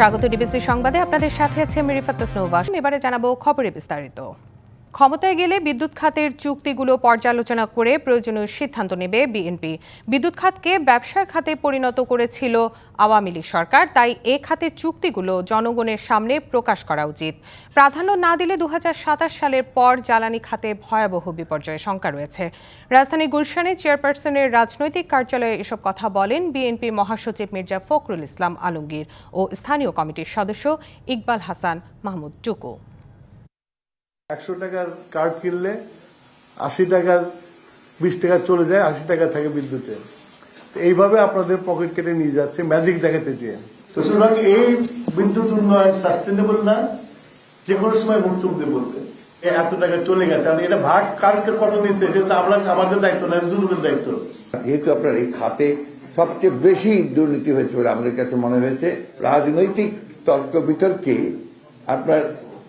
স্বাগত ডিবিসি সংবাদে। আপনাদের সাথে আছে আমি রিফাত তাসনুবাস এবারে জানাব খবরে বিস্তারিত। ক্ষমতায় গেলে বিদ্যুৎ খাতের চুক্তিগুলো পর্যালোচনা করে প্রয়োজনীয় সিদ্ধান্ত নেবে বিএনপি। বিদ্যুৎ খাতকে ব্যবসার খাতে পরিণত করেছিল আওয়ামী লীগ সরকার, তাই এ খাতের চুক্তিগুলো জনগণের সামনে প্রকাশ করা উচিত। প্রাধান্য না দিলে দু হাজার সাতাশ সালের পর জ্বালানি খাতে ভয়াবহ বিপর্যয়ের শঙ্কা রয়েছে। রাজধানী গুলশানে চেয়ারপারসনের রাজনৈতিক কার্যালয়ে এসব কথা বলেন বিএনপি মহাসচিব মির্জা ফখরুল ইসলাম আলমগীর ও স্থানীয় কমিটির সদস্য ইকবাল হাসান মাহমুদ টুকু। একশো টাকার কার্ড কিনলে আশি টাকার বিশ টাকা চলে যায় আশি টাকা থাকে বিদ্যুতে। তো এইভাবে আপনাদের পকেট কেটে নিয়ে যাচ্ছে ম্যাজিক দেখাতে চেয়ে। তো সুতরাং এই বিদ্যুৎ উন্নয়ন সাস্টেনেবল না যে কোনো সময় তুলতে বলবে। এত টাকা চলে গেছে আর এটা ভাগ কার কত নিচ্ছে সেটা আমরা আমাদের দায়িত্ব না দুজনের দায়িত্ব। যেহেতু আপনার এই খাতে সবচেয়ে বেশি দুর্নীতি হয়েছে বলে আমাদের কাছে মনে হয়েছে রাজনৈতিক তর্ক বিতর্কে আপনার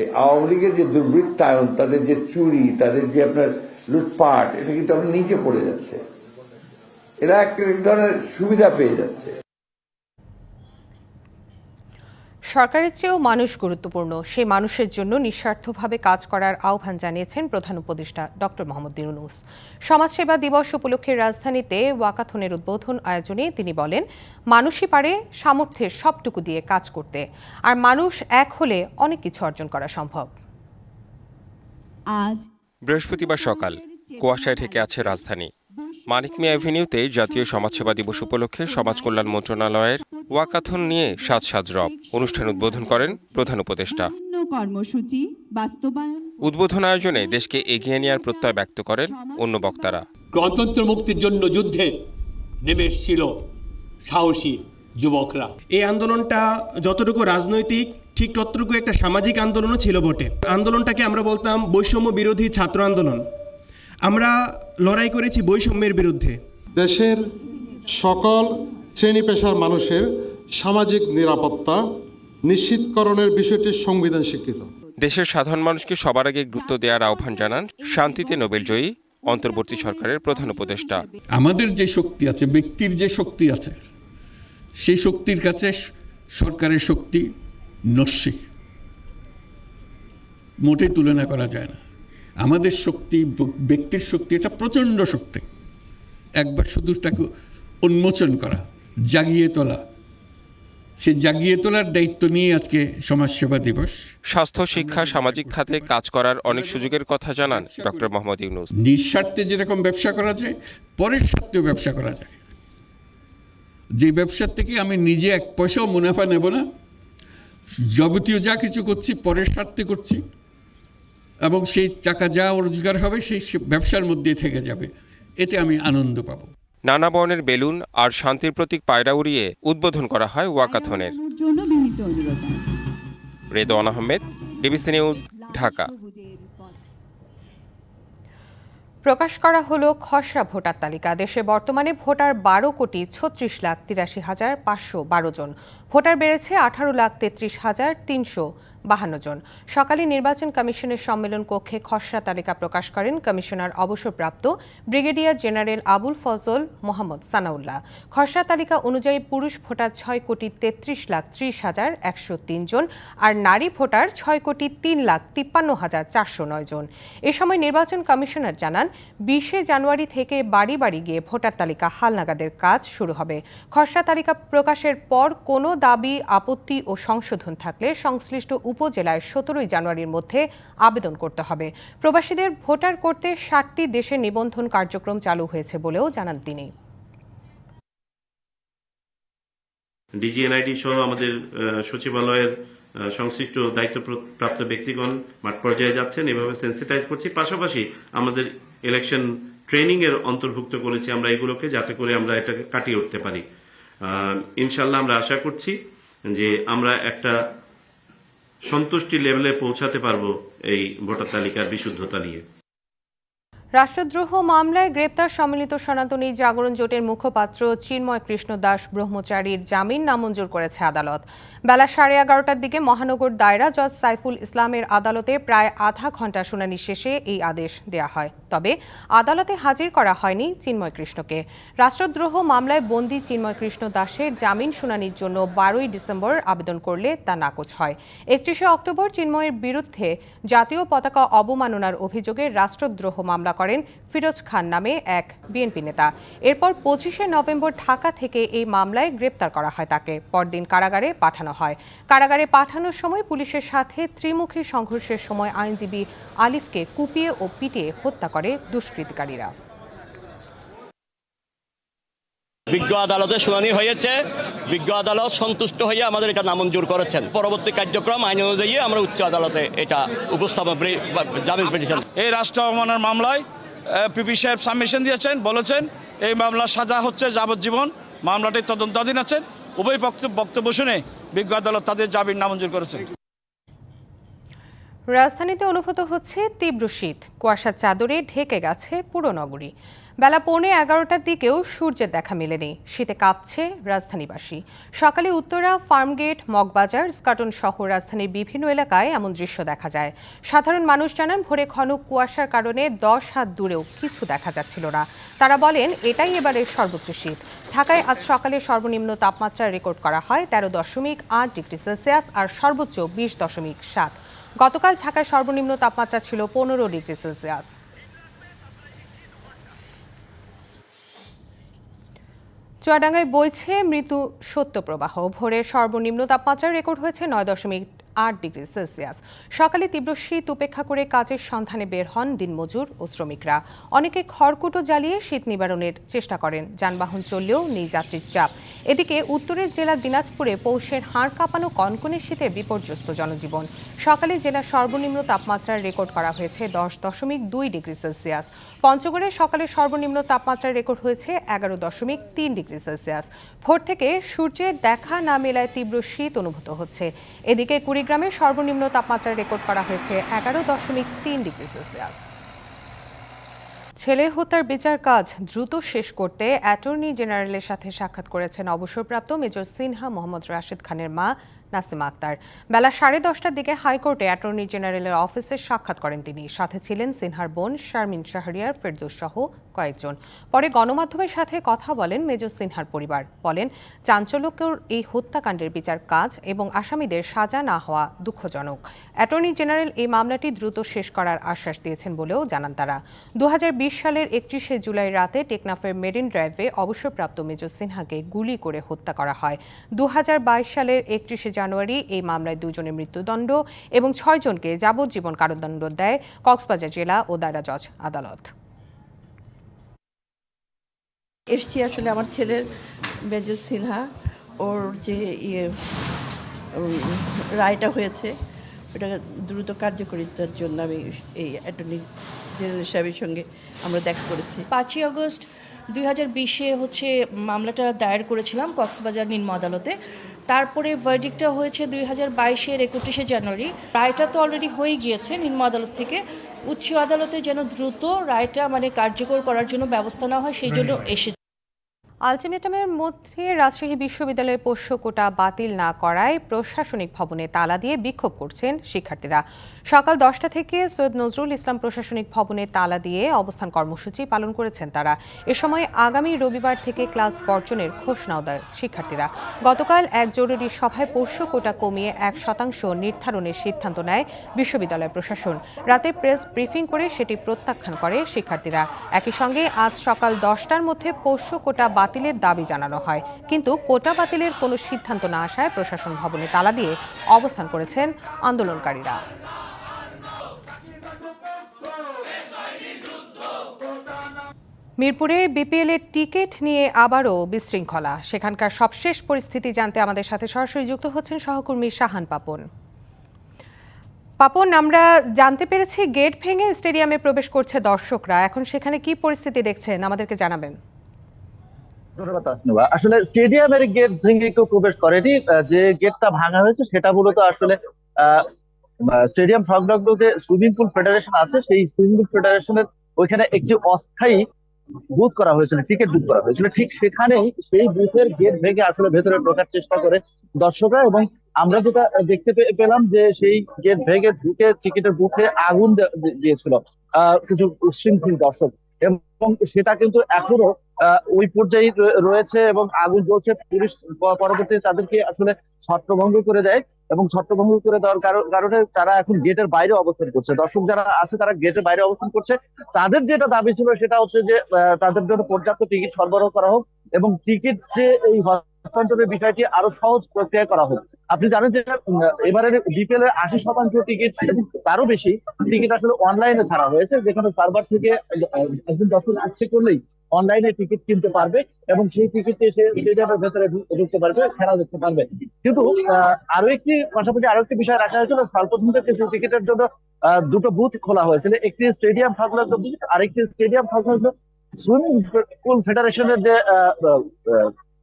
এই আওয়ামী লীগের যে দুর্বৃত্তায়ন, তাদের যে চুরি, তাদের যে আপনার লুটপাট, এটা কিন্তু আপনার নিচে পড়ে যাচ্ছে। এরা এক ধরনের সুবিধা পেয়ে যাচ্ছে। সরকারের চেয়েও মানুষ গুরুত্বপূর্ণ। সে মানুষের জন্য নিঃস্বার্থভাবে কাজ করার আহ্বান জানিয়েছেন প্রধান উপদেষ্টা ডক্টর মোহাম্মদ ইউনুস। সমাজসেবা দিবস উপলক্ষে রাজধানীতে ওয়াকাথনের উদ্বোধন আয়োজনে তিনি বলেন মানুষই পারে সামর্থ্যের সবটুকু দিয়ে কাজ করতে আর মানুষ এক হলে অনেক কিছু অর্জন করা সম্ভব। আজ বৃহস্পতিবার সকাল কুয়াশায় ঢেকে আছে রাজধানী। মানিক মিয়া অ্যাভিনিউতে জাতীয় সমাজসেবা দিবস উপলক্ষে সমাজ কল্যাণ মন্ত্রণালয়ের ওয়াকাথন নিয়ে সাজ সাজ রব অনুষ্ঠান উদ্বোধন করেন প্রধান উপদেষ্টা। কর্মসূচি বাস্তবায়ন উদ্বোধন আয়োজনে দেশকে এগিয়ে নেওয়ার প্রত্যয় ব্যক্ত করেন অন্য বক্তারা। গণতন্ত্র মুক্তির জন্য যুদ্ধে নেমে এসেছিল সাহসী যুবকরা। এই আন্দোলনটা যতটুকু রাজনৈতিক ঠিক ততটুকু একটা সামাজিক আন্দোলনও ছিল বটে। আন্দোলনটাকে আমরা বলতাম বৈষম্য বিরোধী ছাত্র আন্দোলন। আমরা লড়াই করেছি বৈষম্যের বিরুদ্ধে। দেশের সকল শ্রেণি পেশার মানুষের সামাজিক নিরাপত্তা নিশ্চিতকরণের বিষয়টি সংবিধান স্বীকৃত। দেশের সাধারণ মানুষকে সবার আগে গুরুত্ব দেওয়ার আহ্বান জানান শান্তিতে নোবেলজয়ী অন্তর্বর্তী সরকারের প্রধান উপদেষ্টা। আমাদের যে শক্তি আছে ব্যক্তির যে শক্তি আছে সেই শক্তির কাছে সরকারের শক্তি নস্যি। মোটেই তুলনা করা যায় না। আমাদের শক্তি ব্যক্তির শক্তি এটা প্রচণ্ড শক্তি। একবার শুধু তাকে উন্মোচন করা জাগিয়ে তোলা। সে জাগিয়ে তোলার দায়িত্ব নিয়ে আজকে সমাজসেবা দিবস। স্বাস্থ্য শিক্ষা সামাজিক খাতে কাজ করার অনেক সুযোগের কথা জানান ডক্টর মোহাম্মদ ইউনুস। নিঃস্বার্থে যেরকম ব্যবসা করা যায় পরের স্বার্থেও ব্যবসা করা যায়। যে ব্যবসার থেকে আমি নিজে এক পয়সাও মুনাফা নেব না। যাবতীয় যা কিছু করছি পরের স্বার্থে করছি। এবং সেই টাকা যা রোজগার হবে সেই ব্যবসার মধ্যে থেকে যাবে। এতে আমি আনন্দ পাবো। নানা বর্ণের বেলুন আর শান্তির প্রতীক পায়রা উড়িয়ে উদ্বোধন করা হয় ওয়াকাথনের। Redwan Ahmed DBC news Dhaka. প্রকাশ করা হলো খসড়া ভোটার তালিকা। দেশে বর্তমানে ভোটার বারো কোটি ছত্রিশ লাখ তিরাশি হাজার পাঁচশো বারো জন। ভোটার বেড়েছে আঠারো লাখ তেত্রিশ হাজার তিনশো বাহান্ন জন। সকালে নির্বাচন কমিশনের সম্মেলন কক্ষে খসড়া তালিকা প্রকাশ করেন কমিশনার অবসরপ্রাপ্ত ব্রিগেডিয়ার জেনারেল আবুল ফজল মোহাম্মদ সানাউল্লাহ। খসড়া তালিকা অনুযায়ী পুরুষ ভোটার ছয় কোটি তেত্রিশ লাখ ত্রিশ হাজার একশো তিন জন আর নারী ভোটার ছয় কোটি তিন লাখ তিপ্পান্ন হাজার চারশো নয় জন। এ সময় নির্বাচন কমিশনার জানান, বিশে জানুয়ারি থেকে বাড়ি বাড়ি গিয়ে ভোটার তালিকা হালনাগাদের কাজ শুরু হবে। খসড়া তালিকা প্রকাশের পর কোনো দাবি, আপত্তি ও সংশোধন থাকলে সংশ্লিষ্ট উপজেলায় সতেরোই জানুয়ারির মধ্যে আবেদন করতে হবে। প্রবাসীদের ভোটার করতে ষাটটি দেশে নিবন্ধন কার্যক্রম চালু হয়েছে বলেও জানান তিনি। ডিজিএনআইডি সহ আমাদের সচিবালয়ের সংশ্লিষ্ট দায়িত্বপ্রাপ্ত ব্যক্তিগণ মাঠ পর্যায়ে যাচ্ছেন। এভাবে সেন্সিটাইজ করছি। পাশাপাশি আমাদের ইলেকশন ট্রেনিং এর অন্তর্ভুক্ত করেছি আমরা এগুলোকে, যাতে করে আমরা এটাকে কাটিয়ে উঠতে পারি। ইনশাল্লাহ আমরা আশা করছি যে আমরা একটা সন্তুষ্টি লেভেলে পৌঁছাতে পারব এই ভোটার তালিকার বিশুদ্ধতা নিয়ে। রাষ্ট্রদ্রোহ মামলায় গ্রেপ্তার সম্মিলিত সনাতনী জাগরণ জোটের মুখপাত্র চিন্ময় কৃষ্ণ দাস ব্রহ্মচারীর জামিন নামঞ্জুর করেছে আদালত। বেলা সাড়ে এগারোটার দিকে মহানগর দায়রা জজ সাইফুল ইসলামের আদালতে প্রায় আধা ঘণ্টা শুনানি শেষে এই আদেশ দেয়া হয়। তবে আদালতে হাজির করা হয়নি চিন্ময় কৃষ্ণকে। রাষ্ট্রদ্রোহ মামলায় বন্দী চিন্ময় কৃষ্ণ দাসের জামিন শুনানির জন্য বারোই ডিসেম্বর আবেদন করলে তা নাকচ হয়। একত্রিশে অক্টোবর চিন্ময়ের বিরুদ্ধে জাতীয় পতাকা অবমাননার অভিযোগে রাষ্ট্রদ্রোহ মামলা করেন ফিরোজ খান নামে এক বিএনপি নেতা। এরপর পঁচিশে নভেম্বর ঢাকা থেকে এই মামলায় গ্রেপ্তার করা হয় তাকে। পরদিন কারাগারে পাঠানো হয়। কারাগারে পাঠানোর সময় পুলিশের সাথে ত্রিমুখী সংঘর্ষের সময় আইনজীবী আলিফকে কুপিয়ে ও পিটিয়ে হত্যা করে দুষ্কৃতিকারীরা। বিজ্ঞ আদালতে শুনানি হয়েছে। বিজ্ঞ আদালত সন্তুষ্ট হয়ে আমাদের এটা নামঞ্জুর করেছেন। পরবর্তী কার্যক্রম আইন অনুযায়ী আমরা উচ্চ আদালতে এটা উপস্থাপন জামিন পিটিশন। এই রাষ্ট্র অবমাননার মামলায় পিপি সাহেব সাবমিশন দিয়েছেন, বলেছেন, এই মামলা সাজা হচ্ছে যাবজ্জীবন। মামলাটি তদন্তাধীন আছেন। উভয় বক্তব্য বক্তব্য শুনে বিজ্ঞ আদালত তাদের জামিন নামঞ্জুর করেছে রাজধানীতে অনুভূত হচ্ছে তীব্র শীত। কুয়াশার চাদরে ঢেকে গেছে পুরো নগরী। বেলা পৌনে এগারোটার দিকেও সূর্যের দেখা মেলেনি। শীতে কাঁপছে রাজধানীবাসী। সকালে উত্তরা, ফার্মগেট, মগবাজার, স্কাটন সহ রাজধানীর বিভিন্ন এলাকায় এমন দৃশ্য দেখা যায়। সাধারণ মানুষ জানান, ভোরে ঘন কুয়াশার কারণে দশ হাত দূরেও কিছু দেখা যাচ্ছিল না। তারা বলেন, এটাই এবারের সর্বোচ্চ শীত। ঢাকায় আজ সকালে সর্বনিম্ন তাপমাত্রা রেকর্ড করা হয় তেরো দশমিক আট ডিগ্রি সেলসিয়াস আর সর্বোচ্চ বিশ দশমিক সাত। গতকাল ঢাকায় সর্বনিম্ন তাপমাত্রা ছিল পনেরো ডিগ্রি সেলসিয়াস। চুয়াডাঙ্গায় বইছে মৃত্যু সত্য প্রবাহ ভোরে সর্বনিম্ন তাপমাত্রা রেকর্ড হয়েছে নয় দশমিক আট ডিগ্রি সেলসিয়াস। সকালে তীব্র শীত উপেক্ষা করে কাজের সন্ধানে বের হন দিনমজুর ও শ্রমিকরা। অনেকে খড়কুটো জ্বালিয়ে শীত নিবারণের চেষ্টা করেন। যানবাহন চললেও নেই যাত্রীর চাপ। এদিকে উত্তরের জেলা দিনাজপুরে পৌষের হাড় কাঁপানো কনকনে শীতে বিপর্যস্ত জনজীবন। সকালে জেলার সর্বনিম্ন তাপমাত্রা রেকর্ড করা হয়েছে দশ দশমিক দুই ডিগ্রি সেলসিয়াস। পঞ্চগড়ে সকালে সর্বনিম্ন তাপমাত্রা রেকর্ড হয়েছে এগারো দশমিক তিন ডিগ্রি সেলসিয়াস। ভোর থেকে সূর্যের দেখা না মেলায় তীব্র শীত অনুভূত হচ্ছে। এদিকে কুড়িগ্রামে সর্বনিম্ন তাপমাত্রা রেকর্ড করা হয়েছে এগারো দশমিক তিন ডিগ্রি সেলসিয়াস। ছেলে হত্যার বিচার কাজ দ্রুত শেষ করতে অ্যাটর্নি জেনারেলের সাথে সাক্ষাৎ করেছেন অবসরপ্রাপ্ত মেজর সিনহা মোহাম্মদ রাশেদ খানের মা নাসিমা আক্তার। বেলা সাড়ে দশটার দিকে হাইকোর্টে অ্যাটর্নি জেনারেলের অফিসে সাক্ষাৎ করেন তিনি। সাথে ছিলেন সিনহার বোন শারমিন শাহরিয়ার, ফেরদৌস সহ কয়েকজন। পরে গণমাধ্যমের সাথে কথা বলেন মেজর সিনহার পরিবার। বলেন, চাঞ্চল্যকর এই হত্যাকাণ্ডের বিচার কাজ এবং আসামিদের সাজা না হওয়া দুঃখজনক। অ্যাটর্নি জেনারেল এই মামলাটি দ্রুত শেষ করার আশ্বাস দিয়েছেন বলেও জানান তারা। দু হাজার বিশ সালের একত্রিশে জুলাই রাতে টেকনাফের মেরিন ড্রাইভে অবসরপ্রাপ্ত মেজর সিনহাকে গুলি করে হত্যা করা হয়। দুহাজার বাইশ সালের একত্রিশে জানুয়ারি এই মামলায় দুজনের মৃত্যুদণ্ড এবং ছয়জনকে যাবজ্জীবন কারাদণ্ড দেয় কক্সবাজার জেলা ও দায়রা জজ আদালত। এসছি আসলে আমার ছেলের মেজর সিনহা, ওর যে ইয়ে রায়টা হয়েছে ওটাকে দ্রুত কার্যকরিতার জন্য আমি এই অ্যাটর্নি জেনারেল সাহেবের সঙ্গে আমরা দেখা করেছি। পাঁচই আগস্ট দুই হাজার বিশে হচ্ছে মামলাটা দায়ের করেছিলাম কক্সবাজার নিম্ন আদালতে। তারপরে ভার্ডিকটা হয়েছে দুই হাজার বাইশের একত্রিশে জানুয়ারি। রায়টা তো অলরেডি হয়ে গিয়েছে নিম্ন আদালত থেকে। উচ্চ আদালতে যেন দ্রুত রায়টা মানে কার্যকর করার জন্য ব্যবস্থা নেওয়া হয় সেই জন্য এসে আলটিমেটামের মধ্যে রাজশাহী বিশ্ববিদ্যালয়ের পোষ্য কোটা বাতিল না করায় প্রশাসনিক ভবনে তালা দিয়ে বিক্ষোভ করছেন শিক্ষার্থীরা। সকাল দশটা থেকে সৈয়দ নজরুল ইসলাম প্রশাসনিক ভবনে তালা দিয়ে অবস্থান কর্মসূচি পালন করেছেন তারা। এ সময় আগামী রবিবার থেকে ক্লাস বর্জনের ঘোষণাও দেয় শিক্ষার্থীরা। গতকাল এক জরুরি সভায় পোষ্য কোটা কমিয়ে এক শতাংশ নির্ধারণের সিদ্ধান্ত নেয় বিশ্ববিদ্যালয় প্রশাসন। রাতে প্রেস ব্রিফিং করে সেটি প্রত্যাখ্যান করে শিক্ষার্থীরা। একই সঙ্গে আজ সকাল দশটার মধ্যে পোষ্য কোটা বাতিলের দাবি জানানো হয়। কিন্তু কোটা বাতিলের কোনো সিদ্ধান্ত না আসায় প্রশাসন ভবনে তালা দিয়ে অবস্থান করেছেন আন্দোলনকারীরা। মিরপুরে বিপিএল এর টিকিট নিয়ে আবারও বিশৃঙ্খলা। সেখানকার সবশেষ পরিস্থিতি জানতে আমাদের সাথে সরাসরি যুক্ত হচ্ছেন সহকর্মী শাহান পাপন। পাপন, আমরা জানতে পেরেছি গেট ভেঙে স্টেডিয়ামে প্রবেশ করছে দর্শকরা। এখন সেখানে কি পরিস্থিতি দেখছেন? আমাদেরকে জানাবেন। ধন্যবাদ তাসনুবা। আসলে স্টেডিয়ামের গেট ভেঙে কেউ প্রবেশ করেনি যে গেটটা ভাঙা হয়েছে সেটা মূলত আসলে স্টেডিয়াম সংলগ্ন যে সুইমিং পুল ফেডারেশন আছে, সেই সুইমিং পুল ফেডারেশনের ওইখানে একটি অস্থায়ী বুথ করা হয়েছিল টিকিট বুক করা হয়েছিল ঠিক সেখানেই সেই বুথের গেট ভেঙে আসলে ভেতরে ঢোকার চেষ্টা করে দর্শকরা এবং আমরা যেটা দেখতে পেলাম যে সেই গেট ভেঙে ঢুকে টিকিটের বুথে আগুন দিয়েছিল কিছু উচ্ছৃঙ্খল দর্শক এবং সেটা কিন্তু এখনও ওই পর্যায়ে রয়েছে এবং আগুন জ্বলছে। পুলিশ প- পরবর্তী তাদেরকে আসলে ছত্রভঙ্গ করে দেয় এবং ছত্রভঙ্গ করে দেওয়ার কারো- কারণে তারা এখন গেটের বাইরে অবস্থান করছে। দর্শক যারা আছে, তারা গেটের বাইরে অবস্থান করছে। তাদের যেটা দাবি ছিল, সেটা হচ্ছে যে তাদের জন্য পর্যাপ্ত টিকিট সরবরাহ করা হোক এবং টিকিট যে এই হস্তান্তরের বিষয়টি আরও সহজ প্রক্রিয়া করা হোক। আপনি জানেন যে এবারের বিপিএল এর আশি শতাংশ টিকিট তারও বেশি টিকিট আসলে অনলাইনে ছাড়া হয়েছে। যেখানে সার্ভার থেকে একজন দর্শক ইচ্ছে করলেই অনলাইনে টিকিট কিনতে পারবে এবং সেই টিকিট সে স্টেডিয়ামের ভেতরে ঢুকতে পারবে, খেলা দেখতে পারবে। কিন্তু আরও একটি পাশাপাশি আরও একটি বিষয় রাখা হয়েছিল স্বল্পদিনের কিছু টিকিটের জন্য দুটো বুথ খোলা হয়েছিল। একটি স্টেডিয়াম সংলগ্ন বুথ আরেকটি স্টেডিয়াম সংলগ্ন সুইমিং পুল ফেডারেশনের যে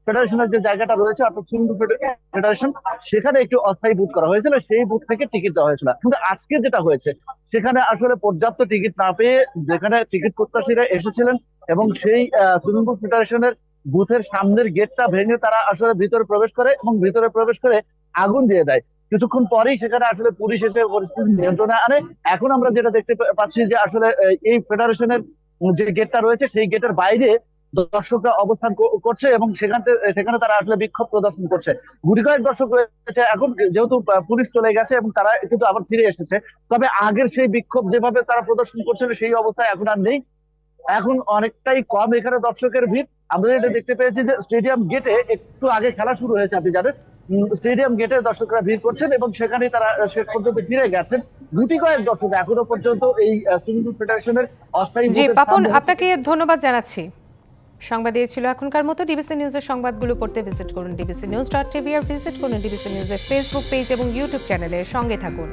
ফেডারেশনের যে জায়গাটা রয়েছে, অর্থাৎ সুইমিং পুল ফেডারেশন সেখানে একটি অস্থায়ী বুথ করা হয়েছিল। সেই বুথ থেকে টিকিট দেওয়া হয়েছিল। কিন্তু আজকে যেটা হয়েছে, সেখানে আসলে পর্যাপ্ত টিকিট না পেয়ে যেখানে টিকিট প্রত্যাশীরা এসেছিলেন এবং সেই সুইমিং পুল ফেডারেশনের বুথের সামনের গেটটা ভেঙে তারা আসলে ভিতরে প্রবেশ করে এবং ভিতরে প্রবেশ করে আগুন দিয়ে দেয়। কিছুক্ষণ পরেই সেখানে আসলে পুলিশ এসে পরিস্থিতি নিয়ন্ত্রণে আনে। এখন আমরা যেটা দেখতে পাচ্ছি যে আসলে এই ফেডারেশনের যে গেটটা রয়েছে সেই গেটের বাইরে দর্শকরা অবস্থান করছে এবং সেখানে সেখানে তারা আসলে বিক্ষোভ প্রদর্শন করছে। গুটি কয়েক দর্শক রয়েছে এখন, যেহেতু পুলিশ চলে গেছে এবং তারা কিন্তু আবার ফিরে এসেছে, তবে আগের সেই বিক্ষোভ যেভাবে তারা প্রদর্শন করছিল সেই অবস্থায় এখন আর নেই। এখন অনেকটাই কম এখানে দর্শকের ভিড়। আমরা যেটা দেখতে পেয়েছি যে স্টেডিয়াম গেটে একটু আগে খেলা শুরু হয়েছে আপনি জানেন। স্টেডিয়াম গেটে দর্শকরা ভিড় করছেন এবং সেখানে তারা শেষ পর্যন্ত ফিরে গেছেন। গুটি কয়েক দর্শক এখনও পর্যন্ত এই সুইমিং ফেডারেশনের অস্থায়ী জি পাপন আপনাকে ধন্যবাদ জানাচ্ছি। সংবাদ ছিল এখনকার মতো ডিবিসি নিউজের সংবাদগুলো পড়তে ভিজিট করুন ডিবিসি নিউজ ডট টিভি আর ভিজিট করুন ডিবিসি নিউজের ফেসবুক পেজ এবং ইউটিউব চ্যানেলের সঙ্গে থাকুন।